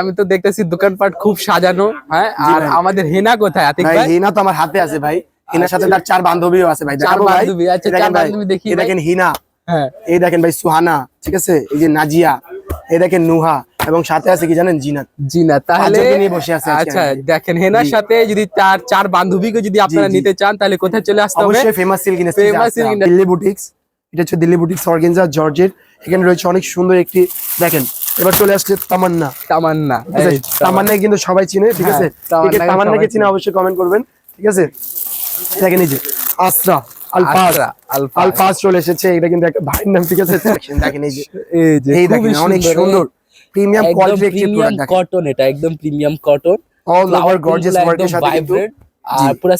আমি তো দেখতেছি দোকানপাট খুব সাজানো হ্যাঁ? আর আমাদের হেনা কোথায় আতিক ভাই হিনা তো আমার হাতে আছে ভাই। হিনার সাথে। তার চার বান্ধবীও আছে ভাই। চার বান্ধবী, আচ্ছা, চার বান্ধবী দেখি দেখেন হিনা। হ্যাঁ। এই দেখেন ভাই সুহানা ঠিক আছে? এই যে নাজিয়া। এই দেখেন নুহা এবং সাথে আছে কি জানেন? জিনাত। জি না তাহলে বসে আছে আচ্ছা দেখেন হেনার সাথে যদি চার চার বান্ধবীকে যদি আপনারা নিতে চান তাহলে কোথায় চলে আসতে হবে? অবশ্যই famous silk industry silk industry। Delhi boutiques এটা হচ্ছে দিল্লি বুটিক্স অর্গেনজা জর্জেট এখানে রয়েছে অনেক সুন্দর একটি দেখেন এবার চলে আসছে তামান্না। তামান্না তামান্না কিন্তু সবাই চিনে ঠিক আছে? হ্যাঁ, তামান্নাকে চিনে। অবশ্যই কমেন্ট করবেন ঠিক আছে? দেখেন এই যে। আলফাজ চলে এসেছে এটা কিন্তু একটা ভাইয়ের নাম ঠিক আছে? দেখেন এই যে। এই যে এই খুবই দেখেন অনেক সুন্দর প্রিমিয়াম একদম একটি প্রোডাক্ট কটন এটা একদম premium cotton all over gorgeous ওয়ার্কের সাথে কিন্তু আর পুরো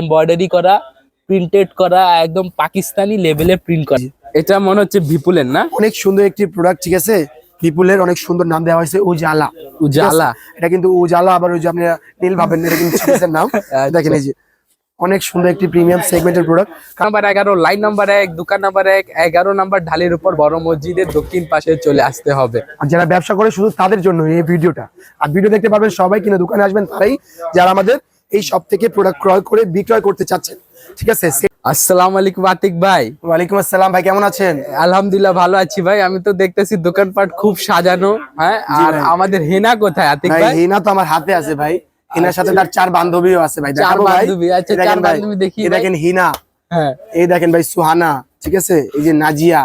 এমব্রয়ডারি করা প্রিন্টেড করা একদম পাকিস্তানি লেভেলে প্রিন্ট করা। এটা মনে হচ্ছে বিপুলের না? অনেক সুন্দর একটি প্রোডাক্ট ঠিক আছে? বিপুলের অনেক সুন্দর নাম দেওয়া হয়েছে উজালা। উজালা। এটা কিন্তু উজালা আবার ওই যে আপনি নীল ভাবেন এটা কিন্তু সিরিজের নাম। আচ্ছা। দেখেন এই যে অনেক সুন্দর একটি প্রিমিয়াম সেগমেন্টের প্রোডাক্ট নাম্বার এগারো লাইন নাম্বার এক দোকান নাম্বার এক এগারো নাম্বার ঢালের উপর বড় মসজিদের দক্ষিণ পাশে চলে আসতে হবে। আর যারা ব্যবসা করে শুধু তাদের জন্য এই ভিডিওটা। আর ভিডিও দেখতে পারবেন সবাই কিনা দোকানে আসবেন তারাই যারা আমাদের এই সব থেকে প্রোডাক্ট ক্রয় করে বিক্রয় করতে চাচ্ছেন। ঠিক আছে আসসালামু আলাইকুম আতিক ভাই। ওয়ালাইকুম আসসালাম ভাই কেমন আছেন? আলহামদুলিল্লাহ ভালো আছি ভাই। আমি তো দেখতেছি দোকানপাট খুব সাজানো হ্যাঁ? আর আমাদের হেনা কোথায় আতিক ভাই হেনা তো আমার হাতে আছে ভাই। হিনার সাথে তার চার বান্ধবীও আছে ভাই। চার বান্ধবী, আচ্ছা, চার বান্ধবী দেখি এই দেখেন হিনা। হ্যাঁ। এই দেখেন ভাই সুহানা ঠিক আছে? এই যে নাজিয়া।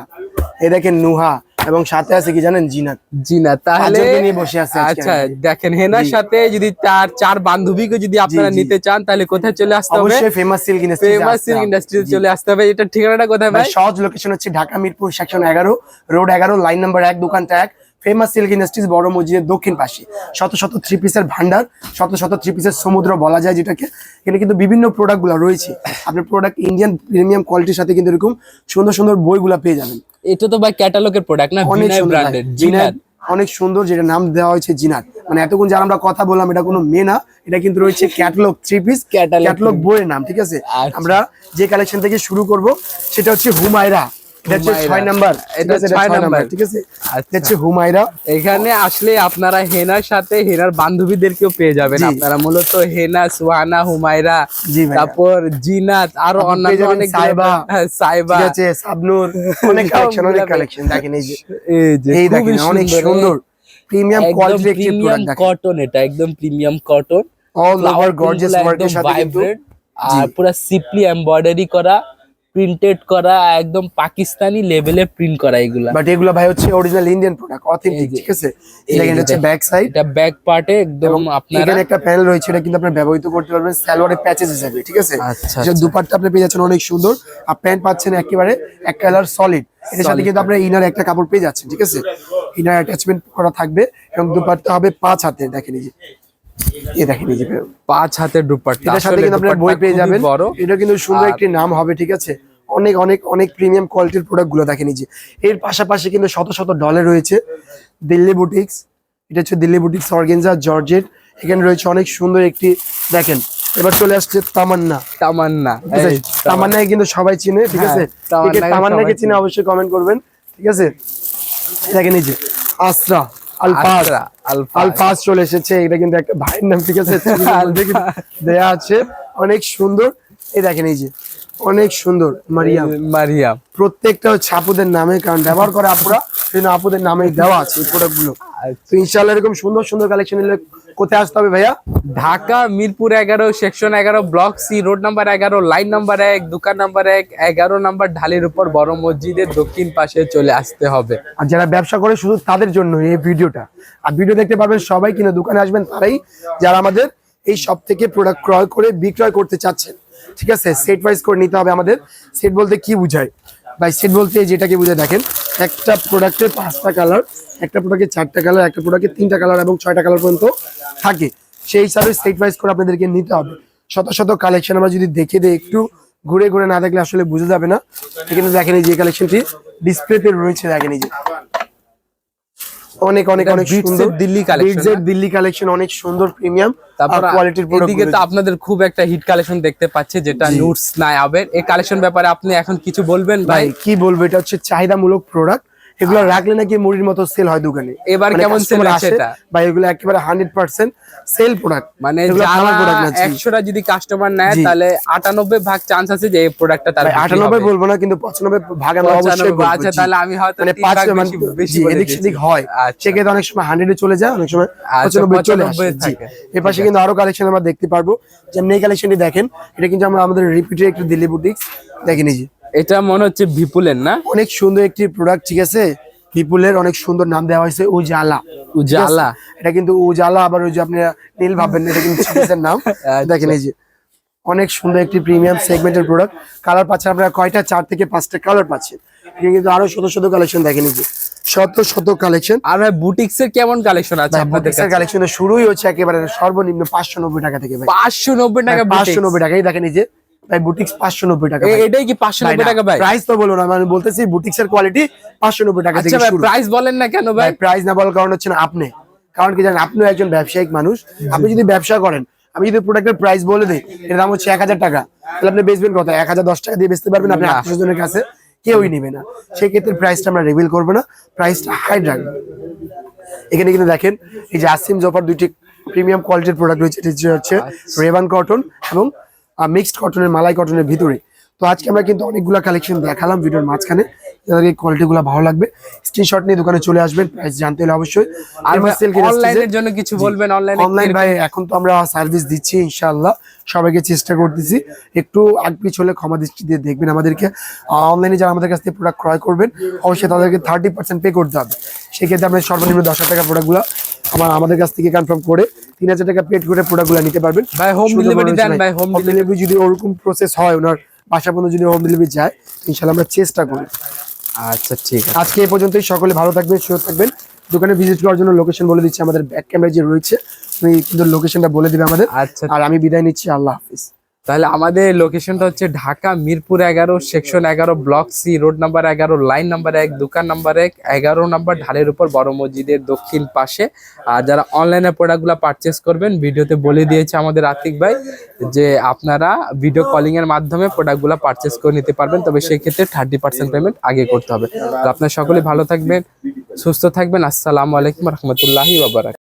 এই দেখেন নুহা। এবং সাথে আছে কি জানেন জিনাত? জিনাত তাহলে বসে আছে আচ্ছা দেখেন হেনার সাথে যদি তার চার বান্ধবীকে যদি আপনারা নিতে চান তাহলে কোথায় চলে আসতে হবে? অবশ্যই famous silk industry famous silk industry চলে আসতে হবে। এটা ঠিকানাটা কোথায় ভাই ভাই? সহজ লোকেশন হচ্ছে ঢাকা মিরপুর সেকশন এগারো রোড এগারো লাইন নাম্বার 1 দোকানটা এক। ফেমাস সিল্ক ইন্ডাস্ট্রিজ বড় মসজিদের দক্ষিণ পাশে। শত শত থ্রি পিসের ভান্ডার শত শত থ্রি পিসের সমুদ্র বলা যায় যেটাকে। এখানে কিন্তু বিভিন্ন প্রোডাক্টগুলো রয়েছে। আপনার প্রোডাক্ট ইন্ডিয়ান প্রিমিয়াম কোয়ালিটির সাথে কিন্তু এরকম সুন্দর সুন্দর বইগুলা পেয়ে যাবেন। এটা তো ভাই ক্যাটালগের প্রোডাক্ট না? অনেক সুন্দর ব্র্যান্ডেড ভাই। অনেক সুন্দর যেটা নাম দেওয়া হয়েছে জিনার মানে এতক্ষণ যারা আমরা কথা বললাম এটা কোনো মেয়ে না এটা কিন্তু রয়েছে ক্যাটলগ থ্রি পিস ক্যাটলগ বইয়ের নাম ঠিক আছে? আচ্ছা। আমরা যে কালেকশন থেকে শুরু করব সেটা হচ্ছে হুমায়রা। আচ্ছা। এখানে আসলে আপনারা হেনার সাথে হেনার বান্ধবীদেরকেও পেয়ে যাবেন আপনারা। মূলত হেনা সুহানা হুমায়রা তারপর জিনাত আরও অন্যান্য অনেক সাইবা। হ্যাঁ, আছে সাবনুর। অনেক কালেকশন অনেক কালেকশন দেখেন এই যে। এই যে এই খুবই দেখেন অনেক সুন্দর। প্রিমিয়াম একদম কোয়ালিটির একটি প্রোডাক্ট কটন এটা একদম premium cotton all over gorgeous ওয়ার্কের সাথে কিন্তু আর পুরো সিপলি এমব্রয়ডারি করা। প্রিন্টেড করা একদম পাকিস্তানি লেভেলে প্রিন্ট করা এগুলা। বাট এগুলো ভাই হচ্ছে অরিজিনাল ইন্ডিয়ান প্রোডাক্ট অথেন্টিক ঠিক আছে? দেখেন হচ্ছে ব্যাক সাইড এটা ব্যাক পার্টে একদম আপনারা এখানে একটা প্যানেল রয়েছে এটা কিন্তু আপনার ব্যবহৃত করতে পারবেন সালোয়ারের প্যাচেস হিসেবে ঠিক আছে? আচ্ছা, যে দুপাট্টা আপনি পেয়ে যাচ্ছেন অনেক সুন্দর। আর প্যান্ট পাচ্ছেন একেবারে এক কালার সলিড এর সাথে কিন্তু আপনার ইনার একটা কাপড় পেয়ে যাচ্ছেন ঠিক আছে? ইনার অ্যাটাচমেন্ট করা থাকবে এবং দুপাট্টা হবে পাঁচ হাতে দেখেন এই যে। এই দেখেন এই যে পাঁচ হাতের দুপাট্টা। এটার সাথে কিন্তু আপনার বই পেয়ে যাবেন। এটা কিন্তু সুন্দর একটি নাম হবে ঠিক আছে? অনেক অনেক অনেক প্রিমিয়াম কোয়ালিটির প্রোডাক্টগুলো দেখেন এই যে। এর পাশাপাশি কিন্তু শত শত ডলে রয়েছে। দিল্লি বুটিক্স এটা হচ্ছে দিল্লি বুটিক্স জর্জেট এখানে রয়েছে অনেক সুন্দর একটি দেখেন এবার চলে আসছে তামান্না। তামান্না তামান্নাকে কিন্তু সবাই চিনে ঠিক হ্যাঁ, আছে? তামান্নাকে চিনে। অবশ্যই কমেন্ট করবেন ঠিক আছে? দেখেন এই যে আসরা আলফাজ আলফাজ। চলে এসেছে। এটা কিন্তু একটা ভাইয়ের নাম ঠিক আছে? দেয়া আছে। অনেক সুন্দর। এই দেখেন এই যে অনেক সুন্দর। মারিয়াম। মারিয়াম। প্রত্যেকটা হচ্ছে আপুদের নামে কারণ ব্যবহার করে আপুরা সেজন্য আপুদের নামে দেওয়া আছে এই প্রোডাক্টগুলো। আচ্ছা। তো ইনশাল্লাহ এরকম সুন্দর সুন্দর কালেকশন এলে কোথায় আসতে হবে ভাইয়া? ঢাকা মিরপুর এগারো সেকশন এগারো ব্লক সি রোড নাম্বার এগারো লাইন নাম্বার এক দোকান নাম্বার এক এগারো নাম্বার ঢালের উপর বড় মসজিদের দক্ষিণ পাশে চলে আসতে হবে। আর যারা ব্যবসা করে শুধু তাদের জন্য এই ভিডিওটা। আর ভিডিও দেখতে পারবেন সবাই কিনা দোকানে আসবেন তারাই যারা আমাদের এই সব থেকে প্রোডাক্ট ক্রয় করে বিক্রয় করতে চাচ্ছেন। ঠিক আছে? সেট ওয়াইজ করে নিতে হবে আমাদের। সেট বলতে কি বুঝায়? ভাই সেট বলতে যেটাকে বুঝে দেখেন, একটা প্রোডাক্টের পাঁচটা কালার একটা প্রোডাক্টের চারটা কালার একটা প্রোডাক্টের তিনটা কালার এবং ছয়টা কালার পর্যন্ত থাকে। সেই হিসাবে সেট ওয়াইজ করে আপনাদেরকে নিতে হবে। শত শত কালেকশন আমরা যদি দেখে দিই, একটু ঘুরে ঘুরে না দেখলে আসলে বুঝে যাবে না। এখানে দেখেন এই যে কালেকশনটি ডিসপ্লেতে রয়েছে, দেখেন এই যে। অনেক অনেক অনেক সুন্দর। দিল্লি কালেকশন দিল্লি কালেকশন অনেক সুন্দর প্রিমিয়াম তারপর কোয়ালিটির এদিকে তো আপনাদের খুব একটা হিট কালেকশন দেখতে পাচ্ছে যেটা। নুটস নাই আবের এই কালেকশন ব্যাপারে আপনি এখন কিছু বলবেন ভাই ভাই? কি বলব এটা হচ্ছে চাহিদামূলক প্রোডাক্ট এগুলো রাখলে নাকি মুড়ির মতো সেল হয় দোকানে। এবার মানে কেমন সেল আসে? বা এগুলো একেবারে হান্ড্রেড পার্সেন্ট সেল প্রোডাক্ট মানে। একশোটা যদি কাস্টমার নেয় তাহলে আটানব্বই ভাগ চান্স আছে যে এই প্রোডাক্টটা তার আটানব্বই বলব না কিন্তু পঁচানব্বই ভাগ অবশ্যই আচ্ছা তাহলে আমি হয়তো মানে পাঁচ বেশি- এদিক সেদিক হয়। আচ্ছা। সেক্ষেত্রে অনেক সময় হান্ড্রেডে চলে যায় অনেক সময় আচ্ছা, পঁচানব্বই চলে আসে 95 এর পাশে কিন্তু আরও কালেকশন আমরা দেখতে পারব। যেমন এই কালেকশনটি দেখেন এটা কিন্তু আমরা আমাদের রিপিটের একটু দিল্লি বুটিক্স দেখেন এই যে এটা মনে হচ্ছে বিপুলের না? অনেক সুন্দর একটি প্রোডাক্ট ঠিক আছে? বিপুলের অনেক সুন্দর নাম দেওয়া হয়েছে উজালা। উজালা। এটা কিন্তু উজালা আবার ওই যে আপনি নীল ভাববেন এটা কিন্তু চিকিৎসার নাম। দেখেন এই যে অনেক সুন্দর একটি প্রিমিয়াম সেগমেন্টের প্রোডাক্ট কালার পাচ্ছেন আপনারা কয়টা? চার থেকে পাঁচটা কালার পাচ্ছেন। কিন্তু আরও শত শত কালেকশন দেখেন এই যে শত শত কালেকশন আর বুটিক্স এর কেমন কালেকশন আছে আপনাদের কাছে? কালেকশন শুরুই হচ্ছে একেবারে সর্বনিম্ন পাঁচশো নব্বই টাকা থেকে ভাই। পাঁচশো নব্বই টাকা পাঁচশো নব্বই টাকা দেখেন এই যে ভাই বুটিক্স পাঁচশো নব্বই টাকা এটাই কি পাঁচশো নব্বই টাকা ভাই? প্রাইস তো বলব না আমি বলতেছি বুটিক্স এর কোয়ালিটি পাঁচশো নব্বই টাকা আচ্ছা থেকে ভাই প্রাইস বলেন না কেন ভাই? প্রাইস না বলার কারণ হচ্ছে না আপনি। কারণ কি জানেন আপনিও একজন ব্যবসায়িক মানুষ আপনি যদি ব্যবসা করেন আমি যদি প্রোডাক্টের প্রাইস বলে দিই এর দাম হচ্ছে এক হাজার টাকা তাহলে আপনি বেচবেন কত? এক হাজার দশ টাকা দিয়ে বেচতে পারবেন আপনি। আত্মীয় জনের কাছে কেউই নেবে না। সেক্ষেত্রে প্রাইসটা আমরা রিভিল করব না প্রাইসটা হাইড রাখব এখানে কিন্তু দেখেন এই যে আসিম জফার দুইটি প্রিমিয়াম কোয়ালিটির প্রোডাক্ট রয়েছে হচ্ছে রেবান কটন এবং মিক্সড কটনের মালাই কটনের ভিতরে। তো আজকে আমরা কিন্তু অনেকগুলো কালেকশন দেখালাম ভিডিওর মাঝখানে। যাদের এই কোয়ালিটি গুলো ভালো লাগবে। স্ক্রিনশট নিয়ে দোকানে চলে আসবেন প্রাইস জানতে হলে অবশ্যই। আর আর অনলাইনের জন্য কিছু বলবেন অনলাইনে অনলাইন ভাই এখন তো আমরা সার্ভিস দিচ্ছি ইনশাআল্লাহ। সবাইকে চেষ্টা করতেছি। একটু আগ পিছ হলে ক্ষমা দৃষ্টি দিয়ে দেখবেন আমাদেরকে। অনলাইনে যারা আমাদের কাছ থেকে প্রোডাক্ট ক্রয় করবেন অবশ্যই তাদেরকে থার্টি পার্সেন্ট পে করতে হবে। সেক্ষেত্রে আমরা সর্বনিম্ন দশ হাজার টাকা প্রোডাক্টগুলো আমার আমাদের কাছ থেকে কনফার্ম করে তিন হাজার টাকা পেড করে প্রোডাক্টগুলো নিতে পারবেন। ভাই, হোম ডেলিভারি দেন ভাই, হোম ডেলিভারি যদি ওরকম প্রসেস হয় ওনার বাসা পর্যন্ত যদি হোম ডেলিভারি যায় ইনশাআল্লাহ আমরা চেষ্টা করি আচ্ছা ঠিক আছে। আজকে এই পর্যন্তই। সকলে ভালো থাকবেন সুস্থ থাকবেন। দোকানে ভিজিট করার জন্য লোকেশন বলে দিচ্ছি আমাদের ব্যাক ক্যামেরা যে রয়েছে তুমি কিন্তু লোকেশনটা বলে দিবে আমাদের। আচ্ছা। আর আমি বিদায় নিচ্ছি আল্লাহ হাফিজ। তাহলে আমাদের লোকেশনটা হচ্ছে ঢাকা, মিরপুর এগারো সেকশন এগারো ব্লক সি রোড নাম্বার এগারো লাইন নাম্বার এক, দোকান নাম্বার এক, এগারো নাম্বার ঢালের উপর বড় মসজিদের দক্ষিণ পাশে। আর যারা অনলাইনে প্রোডাক্টগুলো পারচেস করবেন, ভিডিওতে বলে দিয়েছে আমাদের আতিক ভাই যে আপনারা ভিডিও কলিং এর মাধ্যমে প্রোডাক্টগুলো পারচেস করে নিতে পারবেন, তবে সেক্ষেত্রে থার্টি পার্সেন্ট পেমেন্ট আগে করতে হবে। তো আপনারা সকলে ভালো থাকবেন, সুস্থ থাকবেন। আসসালামু আলাইকুম রহমতুল্লাহি বাবারাক